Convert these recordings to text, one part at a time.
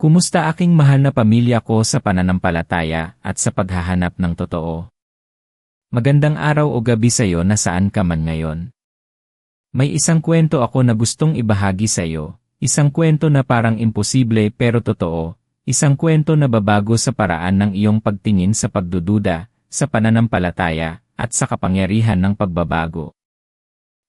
Kumusta aking mahal na pamilya ko sa pananampalataya at sa paghahanap ng totoo? Magandang araw o gabi sa iyo na saan ka man ngayon. May isang kwento ako na gustong ibahagi sa iyo, isang kwento na parang imposible pero totoo, isang kwento na babago sa paraan ng iyong pagtingin sa pagdududa, sa pananampalataya, at sa kapangyarihan ng pagbabago.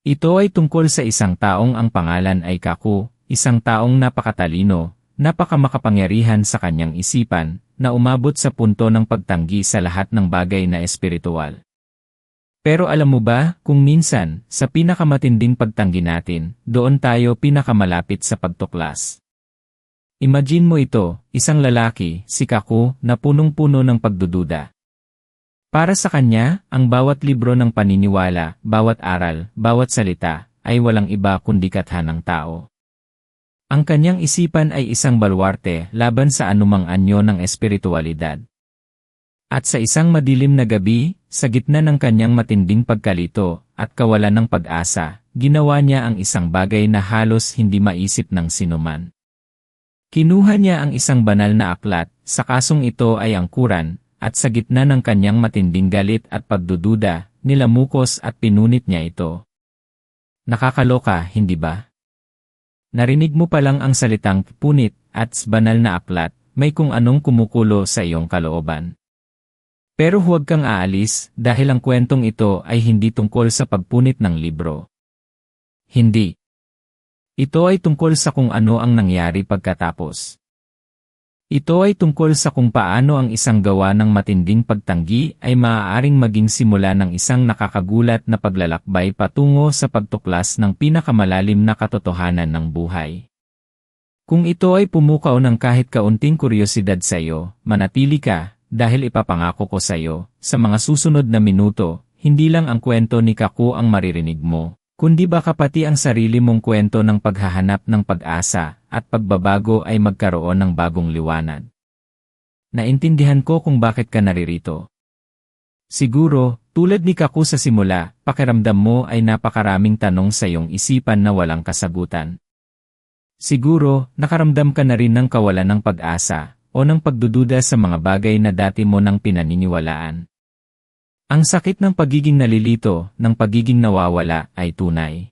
Ito ay tungkol sa isang taong ang pangalan ay Kaku, isang taong napakatalino, napakamakapangyarihan sa kanyang isipan, na umabot sa punto ng pagtanggi sa lahat ng bagay na espiritual. Pero alam mo ba, kung minsan, sa pinakamatinding pagtanggi natin, doon tayo pinakamalapit sa pagtuklas. Imagine mo ito, isang lalaki, si Kaku, na punong-puno ng pagdududa. Para sa kanya, ang bawat libro ng paniniwala, bawat aral, bawat salita, ay walang iba kundi katha ng tao. Ang kanyang isipan ay isang balwarte laban sa anumang anyo ng espiritualidad. At sa isang madilim na gabi, sa gitna ng kanyang matinding pagkalito at kawalan ng pag-asa, ginawa niya ang isang bagay na halos hindi maisip ng sinuman. Kinuha niya ang isang banal na aklat, sa kasong ito ay ang Quran, at sa gitna ng kanyang matinding galit at pagdududa, nilamukos at pinunit niya ito. Nakakaloka, hindi ba? Narinig mo pa lang ang salitang punit at banal na aklat, may kung anong kumukulo sa iyong kalooban. Pero huwag kang aalis dahil ang kwentong ito ay hindi tungkol sa pagpunit ng libro. Hindi. Ito ay tungkol sa kung ano ang nangyari pagkatapos. Ito ay tungkol sa kung paano ang isang gawa ng matinding pagtanggi ay maaaring maging simula ng isang nakakagulat na paglalakbay patungo sa pagtuklas ng pinakamalalim na katotohanan ng buhay. Kung ito ay pumukaw ng kahit kaunting kuryosidad sa iyo, manatili ka, dahil ipapangako ko sa iyo, sa mga susunod na minuto, hindi lang ang kwento ni Kaku ang maririnig mo, kundi baka pati ang sarili mong kwento ng paghahanap ng pag-asa at pagbabago ay magkaroon ng bagong liwanag. Naintindihan ko kung bakit ka naririto. Siguro, tulad ni Kaku sa simula, pakiramdam mo ay napakaraming tanong sa iyong isipan na walang kasagutan. Siguro, nakaramdam ka na rin ng kawalan ng pag-asa o ng pagdududa sa mga bagay na dati mo nang pinaniniwalaan. Ang sakit ng pagiging nalilito, ng pagiging nawawala, ay tunay.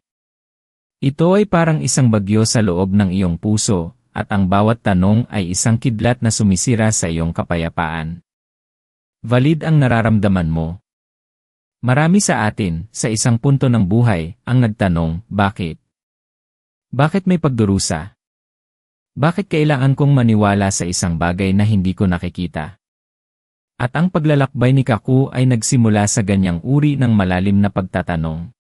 Ito ay parang isang bagyo sa loob ng iyong puso, at ang bawat tanong ay isang kidlat na sumisira sa iyong kapayapaan. Valid ang nararamdaman mo. Marami sa atin, sa isang punto ng buhay, ang nagtanong, bakit? Bakit may pagdurusa? Bakit kailangan kong maniwala sa isang bagay na hindi ko nakikita? At ang paglalakbay ni Kaku ay nagsimula sa ganyang uri ng malalim na pagtatanong.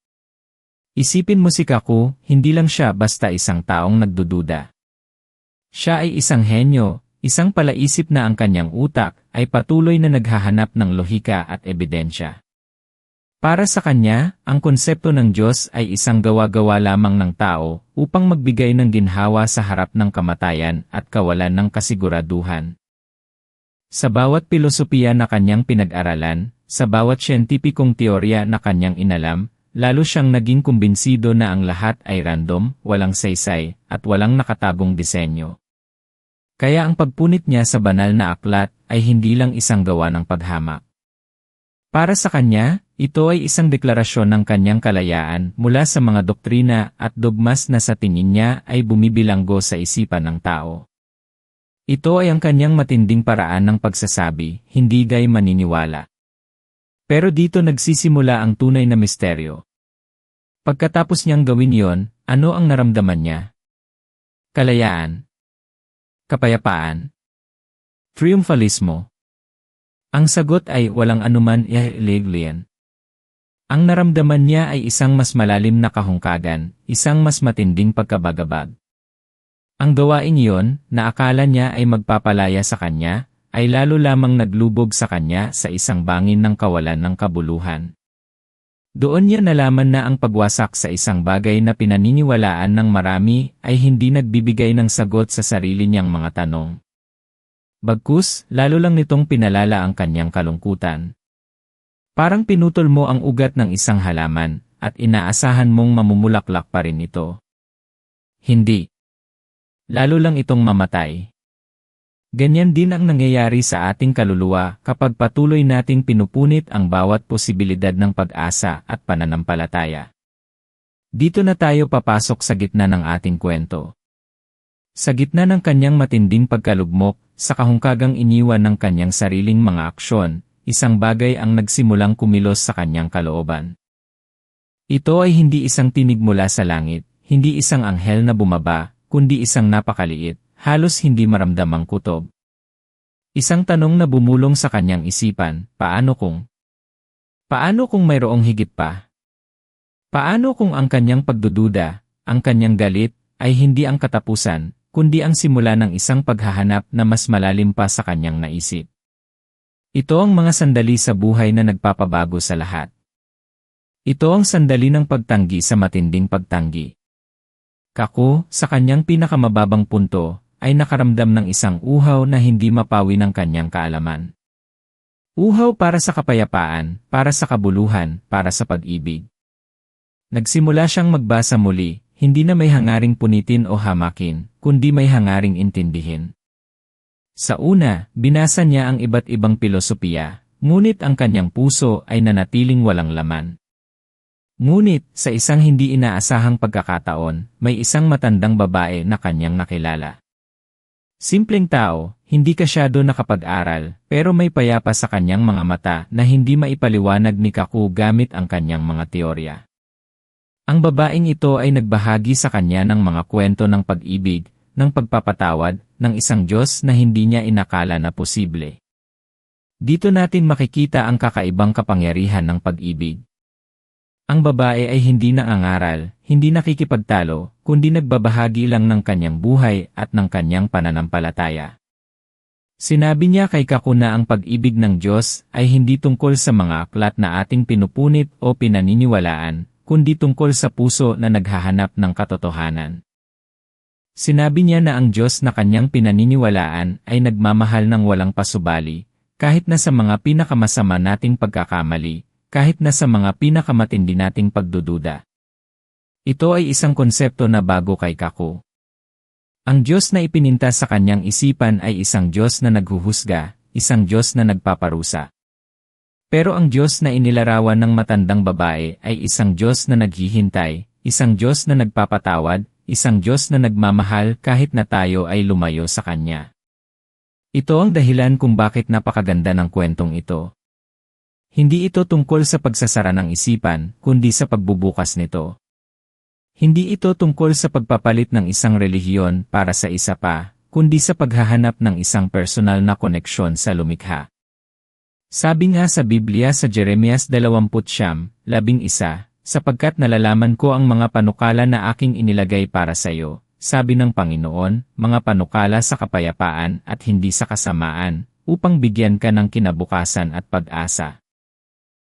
Isipin mo si Kaku, hindi lang siya basta isang taong nagdududa. Siya ay isang henyo, isang palaisip na ang kanyang utak ay patuloy na naghahanap ng lohika at ebidensya. Para sa kanya, ang konsepto ng Diyos ay isang gawa-gawa lamang ng tao upang magbigay ng ginhawa sa harap ng kamatayan at kawalan ng kasiguraduhan. Sa bawat pilosopiya na kanyang pinag-aralan, sa bawat siyentipikong teorya na kanyang inalam, lalo siyang naging kumbinsido na ang lahat ay random, walang saysay, at walang nakatagong disenyo. Kaya ang pagpunit niya sa banal na aklat ay hindi lang isang gawa ng paghamak. Para sa kanya, ito ay isang deklarasyon ng kanyang kalayaan mula sa mga doktrina at dogmas na sa tingin niya ay bumibilanggo sa isipan ng tao. Ito ay ang kanyang matinding paraan ng pagsasabi, hindi gay maniniwala. Pero dito nagsisimula ang tunay na misteryo. Pagkatapos niyang gawin yon, ano ang naramdaman niya? Kalayaan. Kapayapaan. Triumphalismo. Ang sagot ay walang anuman ialiglian. Ang naramdaman niya ay isang mas malalim na kahungkagan, isang mas matinding pagkabagabag. Ang gawain iyon, na akala niya ay magpapalaya sa kanya, ay lalo lamang naglubog sa kanya sa isang bangin ng kawalan ng kabuluhan. Doon niya nalaman na ang pagwasak sa isang bagay na pinaniniwalaan ng marami ay hindi nagbibigay ng sagot sa sarili niyang mga tanong. Bagkus, lalo lang nitong pinalala ang kanyang kalungkutan. Parang pinutol mo ang ugat ng isang halaman, at inaasahan mong mamumulaklak pa rin ito. Hindi. Lalo lang itong mamatay. Ganyan din ang nangyayari sa ating kaluluwa kapag patuloy nating pinupunit ang bawat posibilidad ng pag-asa at pananampalataya. Dito na tayo papasok sa gitna ng ating kwento. Sa gitna ng kanyang matinding pagkalugmok, sa kahungkagang iniwan ng kanyang sariling mga aksyon, isang bagay ang nagsimulang kumilos sa kanyang kalooban. Ito ay hindi isang tinig mula sa langit, hindi isang anghel na bumaba, kundi isang napakaliit, halos hindi maramdamang kutob. Isang tanong na bumulong sa kanyang isipan, paano kung? Paano kung mayroong higit pa? Paano kung ang kanyang pagdududa, ang kanyang galit, ay hindi ang katapusan, kundi ang simula ng isang paghahanap na mas malalim pa sa kanyang naisip? Ito ang mga sandali sa buhay na nagpapabago sa lahat. Ito ang sandali ng pagtanggi sa matinding pagtanggi. Kako, sa kanyang pinakamababang punto, ay nakaramdam ng isang uhaw na hindi mapawi ng kanyang kaalaman. Uhaw para sa kapayapaan, para sa kabuluhan, para sa pag-ibig. Nagsimula siyang magbasa muli, hindi na may hangaring punitin o hamakin, kundi may hangaring intindihin. Sa una, binasa niya ang iba't ibang pilosopiya, ngunit ang kanyang puso ay nanatiling walang laman. Ngunit, sa isang hindi inaasahang pagkakataon, may isang matandang babae na kanyang nakilala. Simpleng tao, hindi kasyado nakapag-aral, pero may payapa sa kanyang mga mata na hindi maipaliwanag ni Kaku gamit ang kanyang mga teorya. Ang babaeng ito ay nagbahagi sa kanya ng mga kwento ng pag-ibig, ng pagpapatawad, ng isang Diyos na hindi niya inakala na posible. Dito natin makikita ang kakaibang kapangyarihan ng pag-ibig. Ang babae ay hindi nangangaral, hindi nakikipagtalo, kundi nagbabahagi lang ng kanyang buhay at ng kanyang pananampalataya. Sinabi niya kay Kaku na ang pag-ibig ng Diyos ay hindi tungkol sa mga aklat na ating pinupunit o pinaniniwalaan, kundi tungkol sa puso na naghahanap ng katotohanan. Sinabi niya na ang Diyos na kanyang pinaniniwalaan ay nagmamahal ng walang pasubali, kahit na sa mga pinakamasama nating pagkakamali, kahit na sa mga pinakamatindi nating pagdududa. Ito ay isang konsepto na bago kay Kako. Ang Diyos na ipininta sa kanyang isipan ay isang Diyos na naghuhusga, isang Diyos na nagpaparusa. Pero ang Diyos na inilarawan ng matandang babae ay isang Diyos na naghihintay, isang Diyos na nagpapatawad, isang Diyos na nagmamahal kahit na tayo ay lumayo sa Kanya. Ito ang dahilan kung bakit napakaganda ng kwentong ito. Hindi ito tungkol sa pagsasara ng isipan, kundi sa pagbubukas nito. Hindi ito tungkol sa pagpapalit ng isang relihiyon para sa isa pa, kundi sa paghahanap ng isang personal na koneksyon sa lumikha. Sabi nga sa Biblia sa Jeremias 20:11, sapagkat nalalaman ko ang mga panukala na aking inilagay para sa iyo, sabi ng Panginoon, mga panukala sa kapayapaan at hindi sa kasamaan, upang bigyan ka ng kinabukasan at pag-asa.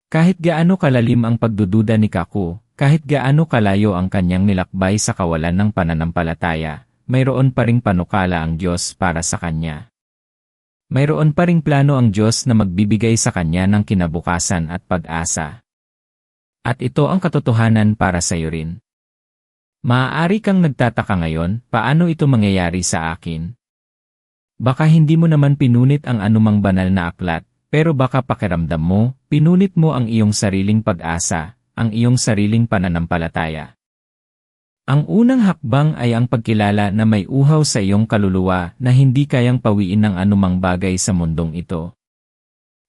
Kahit gaano kalalim ang pagdududa ni Kaku, kahit gaano kalayo ang kanyang nilakbay sa kawalan ng pananampalataya, mayroon pa ring panukala ang Diyos para sa kanya. Mayroon pa ring plano ang Diyos na magbibigay sa kanya ng kinabukasan at pag-asa. At ito ang katotohanan para sa iyo rin. Maaari kang nagtataka ngayon, paano ito mangyayari sa akin? Baka hindi mo naman pinunit ang anumang banal na aklat, pero baka pakiramdam mo, pinunit mo ang iyong sariling pag-asa, ang iyong sariling pananampalataya. Ang unang hakbang ay ang pagkilala na may uhaw sa iyong kaluluwa na hindi kayang pawiin ng anumang bagay sa mundong ito.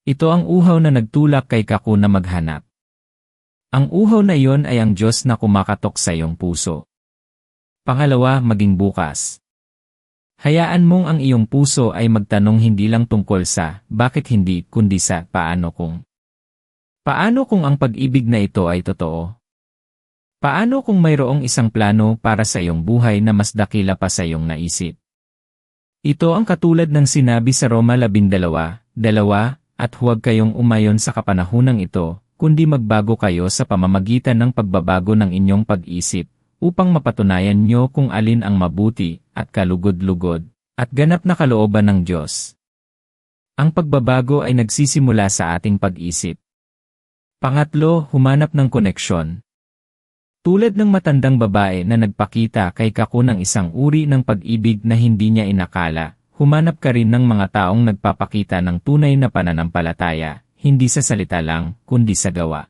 Ito ang uhaw na nagtulak kay Kaku na maghanap. Ang uhaw na iyon ay ang Diyos na kumakatok sa iyong puso. Pangalawa, maging bukas. Hayaan mong ang iyong puso ay magtanong hindi lang tungkol sa bakit hindi kundi sa paano kung. Paano kung ang pag-ibig na ito ay totoo? Paano kung mayroong isang plano para sa iyong buhay na mas dakila pa sa iyong naisip? Ito ang katulad ng sinabi sa Roma 12, dalawa, at huwag kayong umayon sa kapanahunang ito, kundi magbago kayo sa pamamagitan ng pagbabago ng inyong pag-isip, upang mapatunayan nyo kung alin ang mabuti at kalugod-lugod at ganap na kalooban ng Diyos. Ang pagbabago ay nagsisimula sa ating pag-isip. Pangatlo, humanap ng koneksyon. Tulad ng matandang babae na nagpakita kay Kaku ng isang uri ng pag-ibig na hindi niya inakala, humanap ka rin ng mga taong nagpapakita ng tunay na pananampalataya, hindi sa salita lang, kundi sa gawa.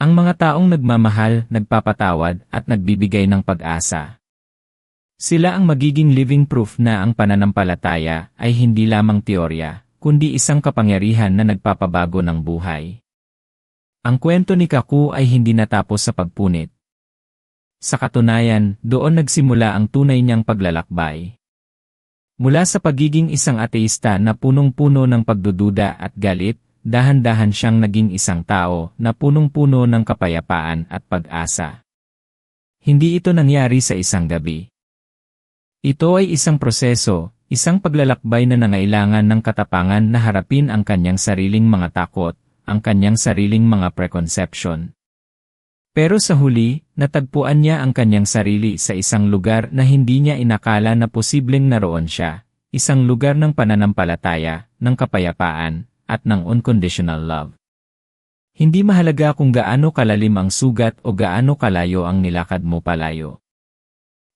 Ang mga taong nagmamahal, nagpapatawad, at nagbibigay ng pag-asa. Sila ang magiging living proof na ang pananampalataya ay hindi lamang teorya, kundi isang kapangyarihan na nagpapabago ng buhay. Ang kwento ni Kaku ay hindi natapos sa pagpunit. Sa katunayan, doon nagsimula ang tunay niyang paglalakbay. Mula sa pagiging isang ateista na punong-puno ng pagdududa at galit, dahan-dahan siyang naging isang tao na punong-puno ng kapayapaan at pag-asa. Hindi ito nangyari sa isang gabi. Ito ay isang proseso, isang paglalakbay na nangailangan ng katapangan na harapin ang kanyang sariling mga takot, ang kanyang sariling mga preconception. Pero sa huli, natagpuan niya ang kanyang sarili sa isang lugar na hindi niya inakala na posibleng naroon siya, isang lugar ng pananampalataya, ng kapayapaan, at ng unconditional love. Hindi mahalaga kung gaano kalalim ang sugat o gaano kalayo ang nilakad mo palayo.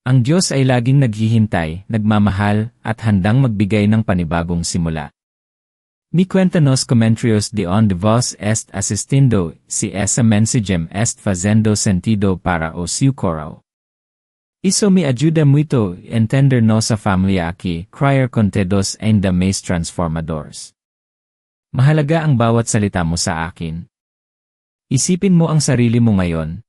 Ang Diyos ay laging naghihintay, nagmamahal, at handang magbigay ng panibagong simula. Mi cuéntanos comentarios de on de vos est asistindo, si esa mensagem est fazendo sentido para o seu coro. Isso me ajuda muito entender nossa família aqui, criar contedos ainda mais transformadores. Mahalaga ang bawat salita mo sa akin. Isipin mo ang sarili mo ngayon.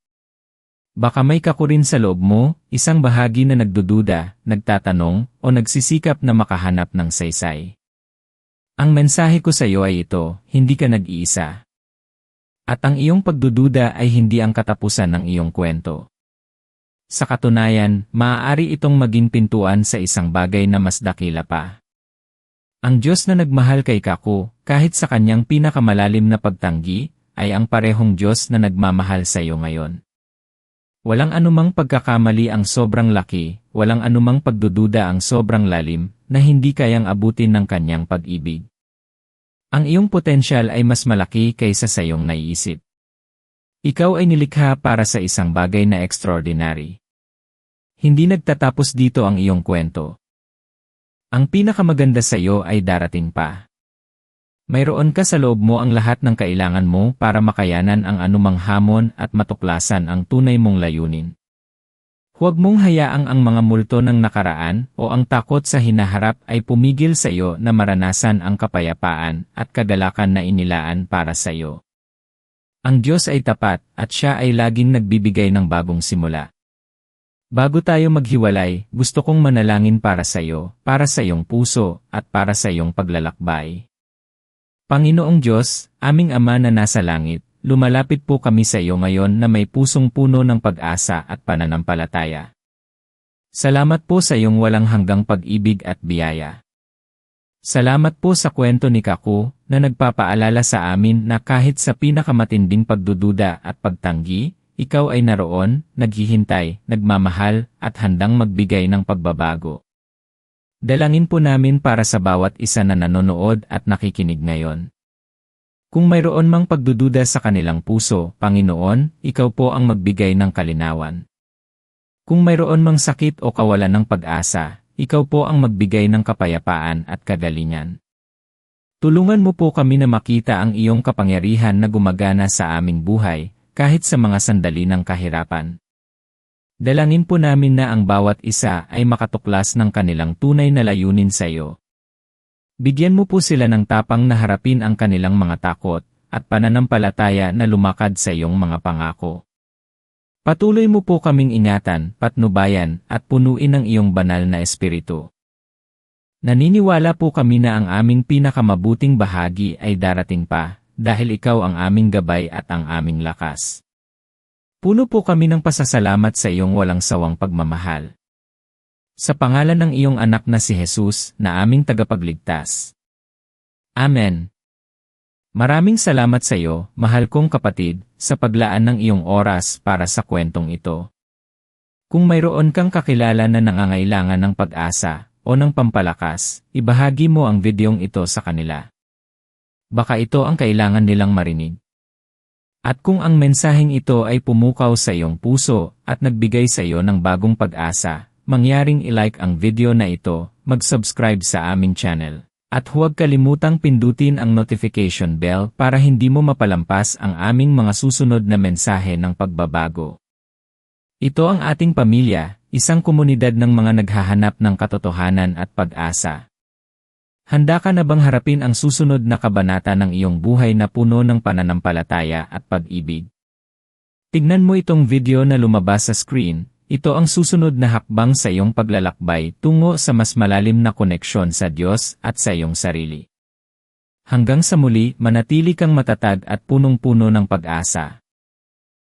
Baka may kakurin sa loob mo, isang bahagi na nagdududa, nagtatanong, o nagsisikap na makahanap ng saysay. Ang mensahe ko sa iyo ay ito, hindi ka nag-iisa. At ang iyong pagdududa ay hindi ang katapusan ng iyong kwento. Sa katunayan, maaari itong maging pintuan sa isang bagay na mas dakila pa. Ang Diyos na nagmahal kay Kaku, kahit sa kanyang pinakamalalim na pagtanggi, ay ang parehong Diyos na nagmamahal sa iyo ngayon. Walang anumang pagkakamali ang sobrang laki, walang anumang pagdududa ang sobrang lalim, na hindi kayang abutin ng kanyang pag-ibig. Ang iyong potensyal ay mas malaki kaysa sa iyong naiisip. Ikaw ay nilikha para sa isang bagay na extraordinary. Hindi nagtatapos dito ang iyong kwento. Ang pinakamaganda sa iyo ay darating pa. Mayroon ka sa loob mo ang lahat ng kailangan mo para makayanan ang anumang hamon at matuklasan ang tunay mong layunin. Huwag mong hayaang ang mga multo ng nakaraan o ang takot sa hinaharap ay pumigil sa iyo na maranasan ang kapayapaan at kagalakan na inilaan para sa iyo. Ang Diyos ay tapat at siya ay laging nagbibigay ng bagong simula. Bago tayo maghiwalay, gusto kong manalangin para sa iyo, para sa iyong puso, at para sa iyong paglalakbay. Panginoong Diyos, aming Ama na nasa langit, lumalapit po kami sa iyo ngayon na may pusong puno ng pag-asa at pananampalataya. Salamat po sa iyong walang hanggang pag-ibig at biyaya. Salamat po sa kwento ni Kaku na nagpapaalala sa amin na kahit sa pinakamatinding pagdududa at pagtanggi, ikaw ay naroon, naghihintay, nagmamahal, at handang magbigay ng pagbabago. Dalangin po namin para sa bawat isa na nanonood at nakikinig ngayon. Kung mayroon mang pagdududa sa kanilang puso, Panginoon, ikaw po ang magbigay ng kalinawan. Kung mayroon mang sakit o kawalan ng pag-asa, ikaw po ang magbigay ng kapayapaan at kagalingan. Tulungan mo po kami na makita ang iyong kapangyarihan na gumagana sa aming buhay, kahit sa mga sandali ng kahirapan. Dalangin po namin na ang bawat isa ay makatuklas ng kanilang tunay na layunin sa iyo. Bigyan mo po sila ng tapang na harapin ang kanilang mga takot at pananampalataya na lumakad sa iyong mga pangako. Patuloy mo po kaming ingatan, patnubayan, at punuin ng iyong banal na espiritu. Naniniwala po kami na ang aming pinakamabuting bahagi ay darating pa, dahil ikaw ang aming gabay at ang aming lakas. Puno po kami ng pasasalamat sa iyong walang sawang pagmamahal. Sa pangalan ng iyong anak na si Jesus, na aming tagapagligtas. Amen. Maraming salamat sa iyo, mahal kong kapatid, sa paglaan ng iyong oras para sa kwentong ito. Kung mayroon kang kakilala na nangangailangan ng pag-asa o ng pampalakas, ibahagi mo ang videong ito sa kanila. Baka ito ang kailangan nilang marinig. At kung ang mensaheng ito ay pumukaw sa iyong puso at nagbigay sa iyo ng bagong pag-asa, mangyaring ilike ang video na ito, mag-subscribe sa aming channel. At huwag kalimutang pindutin ang notification bell para hindi mo mapalampas ang aming mga susunod na mensahe ng pagbabago. Ito ang ating pamilya, isang komunidad ng mga naghahanap ng katotohanan at pag-asa. Handa ka na bang harapin ang susunod na kabanata ng iyong buhay na puno ng pananampalataya at pag-ibig? Tignan mo itong video na lumabas sa screen, ito ang susunod na hakbang sa iyong paglalakbay tungo sa mas malalim na koneksyon sa Diyos at sa iyong sarili. Hanggang sa muli, manatili kang matatag at punong-puno ng pag-asa.